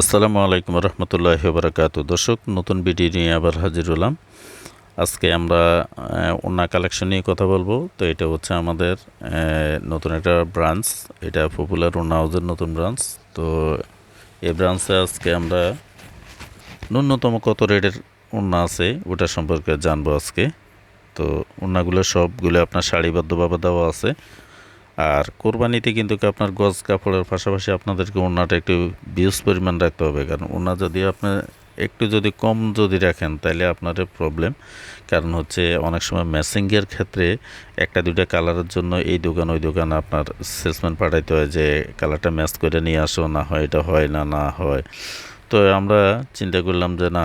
আসসালামু আলাইকুম রহমতুল্লাহ বারাকাত দর্শক, নতুন ভিডিও নিয়ে আবার হাজির হলাম। আজকে আমরা ওনা কালেকশন নিয়ে কথা বলব। তো এটা হচ্ছে আমাদের নতুন একটা ব্রাঞ্চ এটা পপুলার ওনা হাউজের নতুন ব্রাঞ্চ তো এই ব্রাঞ্চে আজকে আমরা ন্যূনতম কত রেটের ওনা আছে ওটা সম্পর্কে জানব আজকে। তো ওনাগুলো সবগুলো আপনার সারিবদ্ধভাবে দেওয়া আছে। আর কোরবানিতে কিন্তু আপনার গজ কাপড়ের পাশাপাশি আপনাদেরকে ওনাটা একটু বিউজ পরিমাণ রাখতে হবে। কারণ ওনা যদি আপনি একটু যদি কম যদি রাখেন, তাহলে আপনার প্রবলেম কারণ হচ্ছে অনেক সময় ম্যাচিংয়ের ক্ষেত্রে একটা দুইটা কালারের জন্য এই দোকান, ওই দোকান আপনার সেলসম্যান পাঠাইতে হয় যে কালারটা ম্যাচ করে নিয়ে আসো, না হয় এটা হয়, না না হয়। তো আমরা চিন্তা করলাম যে না,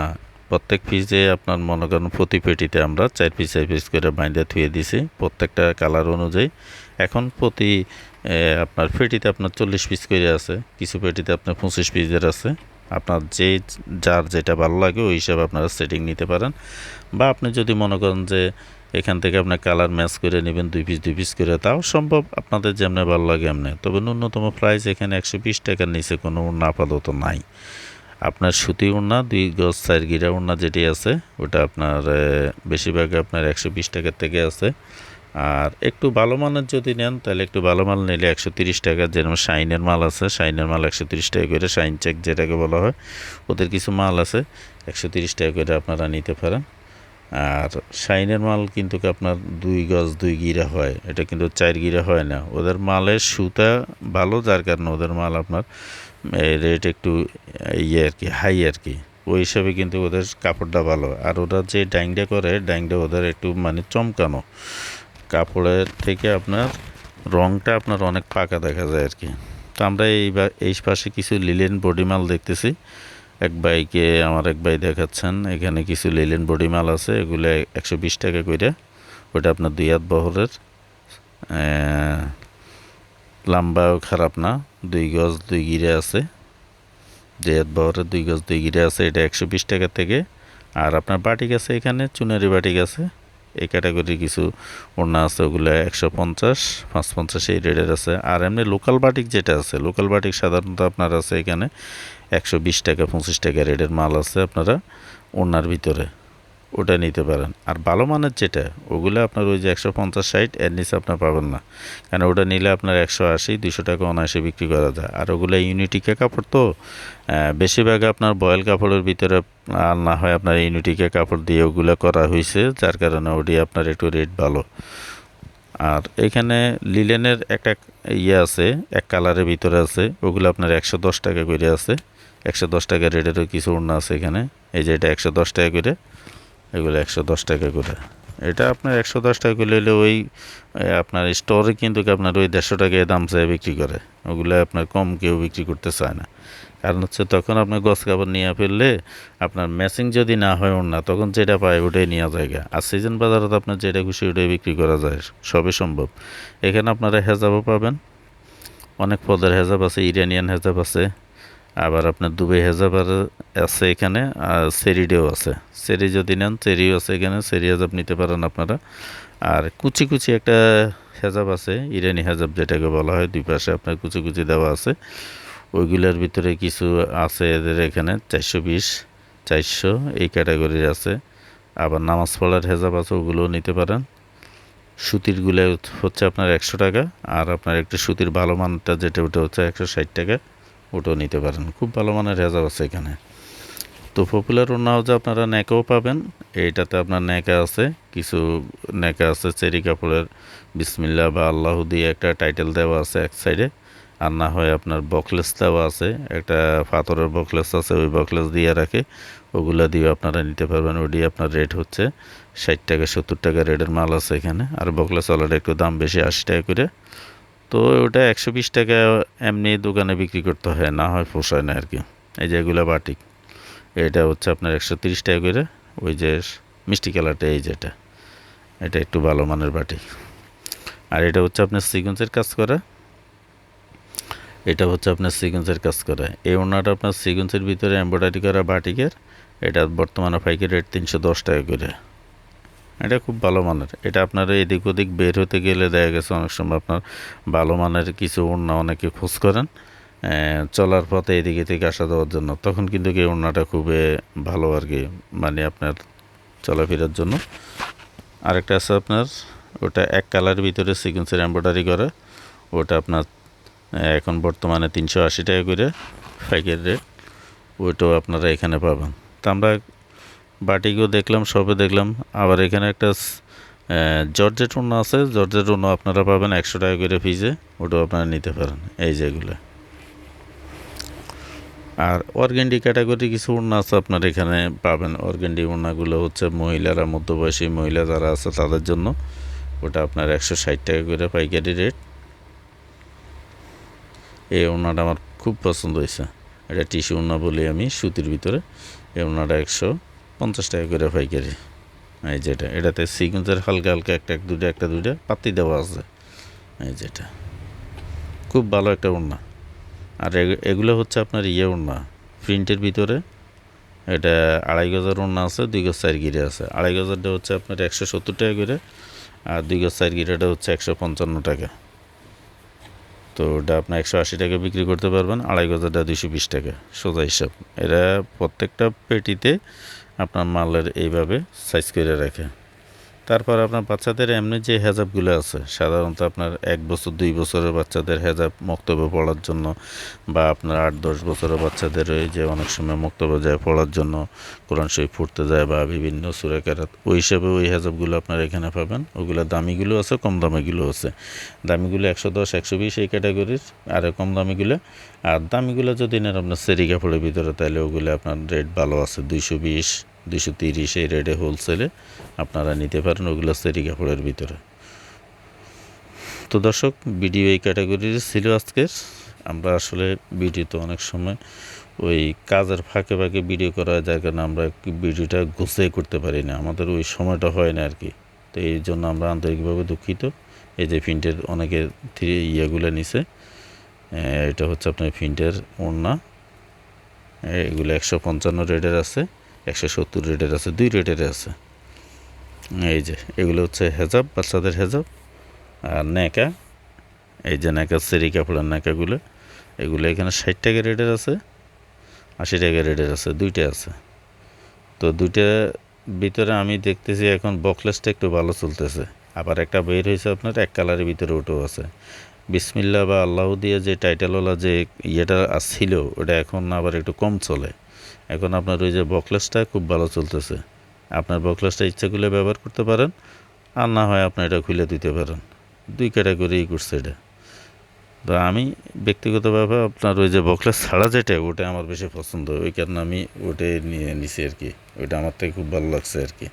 প্রত্যেক পিসে আপনার মনে করেন প্রতি পেটিতে আমরা চার পিস চার পিস করে বাইন্দা থুয়ে দিছি। প্রত্যেকটা কালার অনুযায়ী এখন প্রতি আপনার পেটিতে আপনার চল্লিশ পিস করে আছে, কিছু পেটিতে আপনার পঁচিশ পিসের আছে। আপনার যে যার যেটা ভালো লাগে ওই হিসাবে আপনারা সেটিং নিতে পারেন। বা আপনি যদি মনে করেন যে এখান থেকে আপনার কালার ম্যাচ করে নেবেন, দুই পিস দুই পিস করে, তাও সম্ভব আপনাদের যেমনি ভালো লাগে এমনি। তবে ন্যূনতম প্রাইস এখানে একশো বিশ টাকার নিচে কোনো উন্না আপাতত নাই। আপনার সুতি উন্না দুই গজ চার গিরা উন্না যেটি আছে, ওটা আপনার বেশিরভাগ আপনার একশো বিশ টাকার থেকে আছে। আর একটু ভালো মানের যদি নেন, তাহলে একটু ভালো মাল নিলে একশো তিরিশ টাকা যেরকম শাইনের মাল আছে, শাইনের মাল একশো তিরিশ টাকা করে, শাইন চেক যেটাকে বলা হয়, ওদের কিছু মাল আছে, একশো তিরিশ টাকা করে আপনারা নিতে পারেন। আর শাইনের মাল কিন্তু আপনার দুই গজ, দুই গিরা হয়, এটা কিন্তু চার গিরা হয় না। ওদের মালের সুতা ভালো, যার কারণে ওদের মাল আপনার রেট একটু ইয়ে আর কি হাই আর কি। ওই হিসাবে কিন্তু ওদের কাপড়টা ভালো। আর ওরা যে ডাইংটা করে, ডাইংটা ওদের একটু মানে চমকানো। কাপড়ের থেকে আপনার রংটা আপনার অনেক পাকা দেখা যায় আর কি। তো আমরা এই এই পাশে কিছু লিলেন বডি মাল দেখতেছি। এক ভাইকে আমার এক ভাই দেখাচ্ছেন, এখানে কিছু লিলেন বডি মাল আছে, এগুলো একশো বিশ টাকা করে ওটা আপনার দুই হাত বহরের লম্বাও খারাপ না, দুই গজ দুই গিরে আছে। দুই হাত বহরের দুই গজ দুই গিরে আছে, এটা একশো বিশ টাকা থেকে। আর আপনার বাটিক আছে এখানে, চুনারি বাটিক আছে। এই ক্যাটাগরির কিছু ওড়না আছে, ওগুলো একশো পঞ্চাশ পাঁচ পঞ্চাশ এই রেটের আছে। আর এমনি লোকাল বাটিক যেটা আছে লোকাল বাটিক সাধারণত আপনার আছে এখানে একশো বিশ টাকা, পঁচিশ টাকা রেটের মাল আছে আপনারা ওড়নার ভিতরে। ওটা নিতে পারেন। আর ভালো মানের যেটা, ওগুলো আপনার ওই যে একশো পঞ্চাশ ষাট, এর নিচে আপনার পাবেন না। কারণ ওটা নিলে আপনার একশো আশি দুশো টাকা অনায়াসে বিক্রি করা যায়। আর ওগুলো ইউনিটিকে কাপড় তো বেশিরভাগ আপনার বয়েল কাপড়ের ভিতরে আর না হয় আপনার ইউনিটিকে কাপড় দিয়ে ওগুলো করা হয়েছে যার কারণে ওটি আপনার একটু রেট ভালো। আর এখানে লিলেনের একটা ইয়ে আছে, এক কালারের ভিতরে আছে, ওগুলো আপনার একশো দশ টাকা করে আছে। একশো দশ টাকা রেটেরও কিছু ওড়না আছে এখানে। এই যে এটা একশো দশ টাকা করে। এগুলো একশো দশ টাকা করে। এটা আপনার একশো দশ টাকা করে হলে ওই আপনার স্টোরে কিন্তু আপনার ওই দেড়শো টাকায় দাম চাই বিক্রি করে। ওগুলো আপনার কম কেউ বিক্রি করতে চায় না। কারণ হচ্ছে তখন আপনার গছ কাপড় নিয়ে ফেললে আপনার ম্যাচিং যদি না হয় না তখন যেটা পায় ওটাই নেওয়া যায় গা। আর সিজন বাজারে তো আপনার যেটা খুশি ওটাই বিক্রি করা যায়, সবই সম্ভব। এখানে আপনারা হেজাবও পাবেন, অনেক পদের হেজাব আছে ইরানিয়ান হেজাব আছে। আবার আপনার দুবাই হেজাব আর আছে এখানে, আর সেরিডেও আছে। সেরি যদি নেন, সেরিও আছে এখানে, সেরি হেজাব নিতে পারেন আপনারা। আর কুচি কুচি একটা হেজাব আছে, ইরানি হেজাব যেটাকে বলা হয়, দুই পাশে আপনার কুচি কুচি দেওয়া আছে। ওইগুলোর ভিতরে কিছু আছে এদের এখানে, চারশো বিশ, চারশো, এই ক্যাটাগরির আছে। আবার নামাজ পড়ার হেজাব আছে, ওগুলোও নিতে পারেন। সুতিরগুলো হচ্ছে আপনার একশো টাকা, আর আপনার একটু সুতির ভালো মানটা যেটা, ওটা হচ্ছে একশো ষাট টাকা। ওটাও নিতে পারেন। খুব ভালো মানের হেজাব আছে এখানে। তো পপুলার ওনা হাউসে আপনারা ন্যাকাও পাবেন। এইটাতে আপনার ন্যাকা আছে, কিছু ন্যাকা আছে, চেরি কাপড়ের। বিসমিল্লা বা আল্লাহ দিয়ে একটা টাইটেল দেওয়া আছে এক সাইডে আর না হয় আপনার বকলেস দেওয়া আছে। একটা পাথরের বকলেস আছে, ওই বকলেস দিয়ে রাখে। ওগুলা দিয়ে আপনারা নিতে পারবেন। ওটি আপনার রেট হচ্ছে ষাট টাকা, সত্তর টাকা রেটের মাল আছে এখানে। আর বকলেস ওয়ালাটা একটু দাম বেশি, আশি টাকা করে। তো ওটা একশো বিশ টাকা এমনি দোকানে বিক্রি করতে হয়, না হয় পোষায় না আর কি। এই যে এগুলো বাটিক এটা হচ্ছে আপনার একশো তিরিশ টাকা করে, ওই যে মিষ্টি কালারটা, এই যেটা। এটা একটু ভালো মানের বাটি। আর এটা হচ্ছে আপনার সিকোয়েন্সের কাজ করা। এটা হচ্ছে আপনার সিকোয়েন্সের কাজ করা। এই ওনাটা আপনার সিকোয়েন্সের ভিতরে এমব্রয়ডারি করা বাটিকের, এটা বর্তমানে পাইকারি রেট তিনশো দশ টাকা করে। এটা খুব ভালো মানের। এটা আপনার এদিক ওদিক বের হতে গেলে দেখা গেছে অনেক সময় আপনার ভালো মানের কিছু ওড়না অনেকে খোঁজ করেন চলার পথে এদিকে থেকে আসা দেওয়ার জন্য। তখন কিন্তু এই ওড়নাটা খুবই ভালো আর কি মানে আপনার চলাফেরার জন্য। আরেকটা আছে আপনার, ওটা এক কালার ভিতরে সিকুয়েন্সের এমব্রয়ডারি করে। ওটা আপনার এখন বর্তমানে তিনশো আশি টাকা করে পাইকারি রেট ওইটাও আপনারা এখানে পাবেন। তা আমরা বাটিকেও দেখলাম, সবে দেখলাম। আবার এখানে একটা জর্জেট ওড়না আছে। জর্জেট ওড়না আপনারা পাবেন একশো টাকা করে ফিজে ওটাও আপনারা নিতে পারেন। এই যেগুলো আর অর্গেন্ডি ক্যাটাগরি কিছু ওড়না আছে আপনার এখানে পাবেন। অর্গেন্ডি ওড়নাগুলো হচ্ছে মহিলারা, মধ্যবয়সী মহিলা যারা আছে তাদের জন্য। ওটা আপনার একশো ষাট টাকা করে পাইকারি রেট এই ওড়নাটা আমার খুব পছন্দ হয়েছে। এটা টিস্যু ওড়না বলি আমি, সুতির ভিতরে। এই ওড়নাটা একশো। পঞ্চাশ টাকা করে পাইকারি। এই যেটা, এটাতে সিকুয়েন্সের হালকা হালকা একটা, এক দুইটা, একটা দুইটা পাতি দেওয়া আছে। এই যেটা। খুব ভালো একটা ওড়না। আর এগ- এগুলো হচ্ছে আপনার ইয়ে ওড়না, প্রিন্টের ভিতরে। এটা আড়াই গজার ওড়না আছে, দুই গজ চার গিরে আছে। আড়াই গজারটা হচ্ছে আপনার একশো সত্তর টাকা করে, আর দুই গজ চার গিরেটা হচ্ছে একশো পঞ্চান্ন টাকা। তো ওটা আপনি একশো আশি টাকা বিক্রি করতে পারবেন, আড়াই গজারটা দুইশো বিশ টাকা। সোজা হিসাব। এরা প্রত্যেকটা পেটিতে আপনার মালের এইভাবে সাইজ করে রাখে। তারপর আপনার বাচ্চাদের এমনি যে হেজাবগুলো আছে, সাধারণত আপনার এক বছর, দুই বছরের বাচ্চাদের হেজাব মক্তব্য পড়ার জন্য বা আপনার আট, দশ বছরের বাচ্চাদের ওই যে অনেক সময় মক্তব্য যায় পড়ার জন্য, কোরআন শরীফ পড়তে যায় বা বিভিন্ন সুরেকারাত ওই হিসাবে ওই হেজাবগুলো আপনার এখানে পাবেন। ওগুলো দামিগুলো আছে, কম দামিগুলো আছে। দামিগুলো একশো দশ, একশো বিশ এই ক্যাটাগরির আর কম দামিগুলো। আর দামিগুলো যদি নেন আপনার সেরি কাপড়ের ভিতরে, তাহলে ওগুলো আপনার রেট ভালো আছে, দুইশো বিশ। দুইশো তিরিশ এই রেটে হোলসেলে আপনারা নিতে পারেন ওগুলো সেরি কাপড়ের ভিতরে। তো দর্শক, ভিডিও এই ক্যাটাগরির ছিল আজকের। আমরা আসলে ভিডিওতে অনেক সময় ওই কাজের ফাঁকে ফাঁকে ভিডিও করা যার কারণে আমরা ভিডিওটা গুছিয়ে করতে পারি না। আমাদের ওই সময়টা হয় না আর কি। তো এই জন্য আমরা আন্তরিকভাবে দুঃখিত। এই যে প্রিন্টের অনেকে ইয়েগুলো নিছে এটা হচ্ছে আপনার প্রিন্টের ওড়না। এগুলো একশো পঞ্চান্ন রেটের আছে। একশো সত্তর রেটের আছে, দুই রেটের আছে। এই যে, এগুলো হচ্ছে হেজাব, বাচ্চাদের হেজাব। আর ন্যাকা এই যে ন্যাকা সেরি কাপড়ের ন্যাকাগুলো এগুলো এখানে ষাট টাকা রেটের আছে, আশি টাকা রেটের আছে, দুইটা আছে। তো দুইটা ভিতরে আমি দেখতেছি এখন বকলেসটা একটু ভালো চলতেছে। আবার একটা বের হয়েছে আপনার, এক কালারের ভিতরে ওটাও আছে। বিসমিল্লা বা আল্লাহ দিয়ে যে টাইটেলওয়ালা যে ইয়েটা ছিল, ওটা এখন আবার একটু কম চলে। এখন আপনার ওই যে বকলেসটা খুব ভালো চলতেছে। আপনার বকলেসটা ইচ্ছা করলে ব্যবহার করতে পারেন, আর না হয় আপনি এটা খুলে দিতে পারেন। দুই ক্যাটাগরিই করছে এটা। তো আমি ব্যক্তিগতভাবে আপনার ওই যে বকলেস ছাড়া যেটা, ওটা আমার বেশি পছন্দ। ওই কারণে আমি ওটাই নিয়ে নিছি আর কি। ওইটা আমার থেকে খুব ভালো লাগছে আর কি।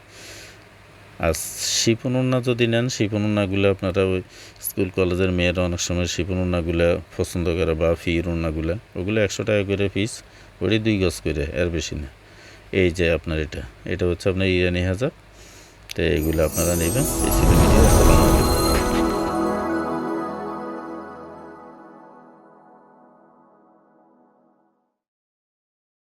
আর শিপন যদি নেন শিপন উন্নাগুলো আপনারা ওই স্কুল, কলেজের মেয়েরা অনেক সময় শিপন উন্নাগুলো পছন্দ করে বা ফি উন্নাগুলো ওগুলো একশো টাকা করে পিস ওটি দুই গজ করে, এর বেশি না। এই যে আপনার এটা এটা হচ্ছে আপনার ইরানি হাজার, তো এগুলো আপনারা নেবেন